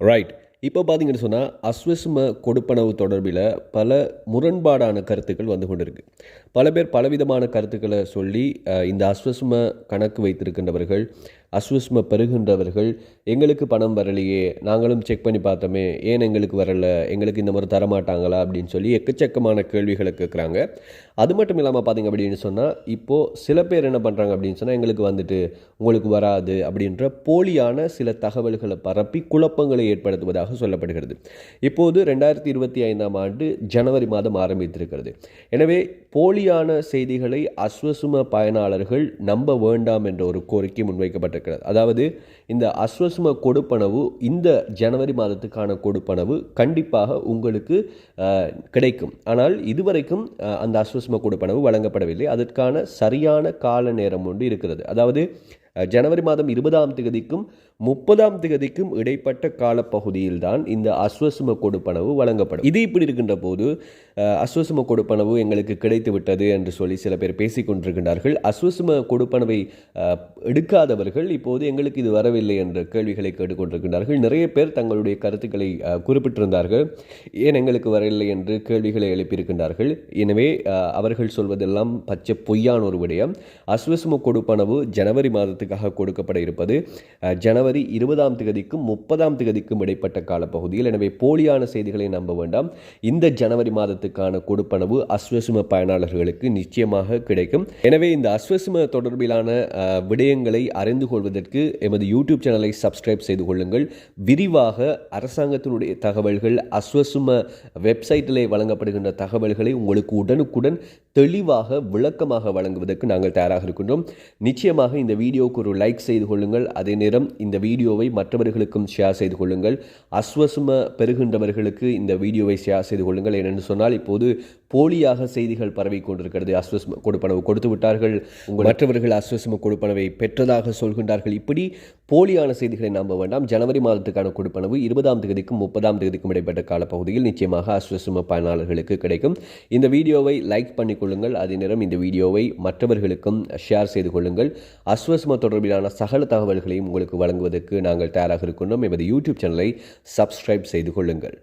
Right இப்போ பார்த்தீங்கன்னு சொன்னால் அஸ்வசும கொடுப்பனவு தொடர்பில் பல முரண்பாடான கருத்துக்கள் வந்து கொண்டிருக்கு. பல பேர் பலவிதமான கருத்துக்களை சொல்லி இந்த அஸ்வசும கணக்கு வைத்திருக்கின்றவர்கள் அஸ்வஸ்ம பெறுகின்றவர்கள் எங்களுக்கு பணம் வரலையே நாங்களும் செக் பண்ணி பார்த்தோமே ஏன் எங்களுக்கு வரல எங்களுக்கு இந்த மாதிரி தரமாட்டாங்களா அப்படின்னு சொல்லி எக்கச்சக்கமான கேள்விகளை கேட்குறாங்க. அது மட்டும் இல்லாமல் பார்த்தீங்க அப்படின்னு சொன்னால் இப்போது சில பேர் என்ன பண்ணுறாங்க அப்படின்னு சொன்னால் எங்களுக்கு வந்துட்டு உங்களுக்கு வராது அப்படின்ற போலியான சில தகவல்களை பரப்பி குழப்பங்களை ஏற்படுத்துவதாக சொல்லப்படுகிறது. இப்போது ரெண்டாயிரத்தி இருபத்தி ஐந்தாம் ஆண்டு ஜனவரி மாதம் ஆரம்பித்திருக்கிறது. எனவே போலியான செய்திகளை அஸ்வசும பயனாளர்கள் நம்ப வேண்டாம் என்ற ஒரு கோரிக்கை முன்வைக்கப்பட்டிருக்கிறது அதாவது இந்த அஸ்வசும கொடுப்பனவு இந்த ஜனவரி மாதத்துக்கான கொடுப்பனவு கண்டிப்பாக உங்களுக்கு கிடைக்கும். ஆனால் இதுவரைக்கும் அந்த அஸ்வசும கொடுப்பனவு வழங்கப்படவில்லை. அதற்கான சரியான கால நேரம் ஒன்று இருக்கிறது. அதாவது ஜனவரி மாதம் இருபதாம் தேதிக்கும் முப்பதாம் தேதிக்கும் இடைப்பட்ட காலப்பகுதியில்தான் இந்த அஸ்வசும கொடுப்பனவு வழங்கப்படும். இது இப்படி இருக்கின்ற போது அஸ்வசும கொடுப்பனவு எங்களுக்கு கிடைத்து விட்டது என்று சொல்லி சில பேர் பேசிக் கொண்டிருக்கின்றார்கள். அஸ்வசும கொடுப்பனவை எடுக்காதவர்கள் இப்போது எங்களுக்கு இது வரவில்லை என்ற கேள்விகளை கேட்டுக்கொண்டிருக்கின்றார்கள். நிறைய பேர் தங்களுடைய கருத்துக்களை குறிப்பிட்டிருந்தார்கள். ஏன் எங்களுக்கு வரவில்லை என்று கேள்விகளை எழுப்பியிருக்கின்றார்கள். எனவே அவர்கள் சொல்வதெல்லாம் பச்சை பொய்யான ஒரு விடயம். அஸ்வசும கொடுப்பனவு ஜனவரி மாதத்துக்காக கொடுக்கப்பட இருப்பது. ஜனவரி ஜனவரி இருபதாம் திகதிக்கும் முப்பதாம் திகதிக்கும் இடைப்பட்ட காலப்பகுதியில். எனவே போலியான செய்திகளை நம்ப வேண்டாம். இந்த ஜனவரி மாதத்துக்கான கொடுப்பனவு அஸ்வசும பயனாளர்களுக்கு நிச்சயமாக கிடைக்கும். எனவே இந்த அஸ்வசும தொடர்பிலான விடயங்களை அறிந்து கொள்வதற்கு எமது யூடியூப் சேனலை சப்ஸ்கிரைப் செய்து கொள்ளுங்கள். விரிவாக அரசாங்கத்தினுடைய தகவல்கள் அஸ்வசும வெப்சைட்டிலே வழங்கப்படுகின்ற தகவல்களை உங்களுக்கு உடனுக்குடன் தெளிவாக விளக்கமாக வழங்குவதற்கு நாங்கள் தயாராக இருக்கின்றோம். நிச்சயமாக இந்த வீடியோவுக்கு ஒரு லைக் செய்து கொள்ளுங்கள். அதே நேரம் இந்த வீடியோவை மற்றவர்களுக்கும் ஷேர் செய்து கொள்ளுங்கள். அஸ்வசும பெறுகின்றவர்களுக்கு இந்த வீடியோவை ஷேர் செய்து கொள்ளுங்கள். ஏனென்று சொன்னால் இப்போது போலியாக செய்திகள் பரவி கொண்டிருக்கிறது. அஸ்வசும கொடுப்பனவு கொடுத்து விட்டார்கள். மற்றவர்கள் அஸ்வசும கொடுப்பனவை பெற்றதாக சொல்கின்றார்கள். இப்படி போலியான செய்திகளை நம்ப வேண்டாம். ஜனவரி மாதத்துக்கான கொடுப்பனவு இருபதாம் தேதிக்கும் முப்பதாம் தேதிக்கும் இடைப்பட்ட காலப்பகுதியில் நிச்சயமாக அஸ்வசும பயனாளர்களுக்கு கிடைக்கும். இந்த வீடியோவை லைக் பண்ணிக்கொள்ளுங்கள் அதே நேரம் இந்த வீடியோவை மற்றவர்களுக்கும் ஷேர் செய்து கொள்ளுங்கள். அஸ்வசும தொடர்பிலான சகல தகவல்களையும் உங்களுக்கு வழங்குவதற்கு நாங்கள் தயாராக இருக்கின்றோம். எமது யூடியூப் சேனலை சப்ஸ்கிரைப் செய்து கொள்ளுங்கள்.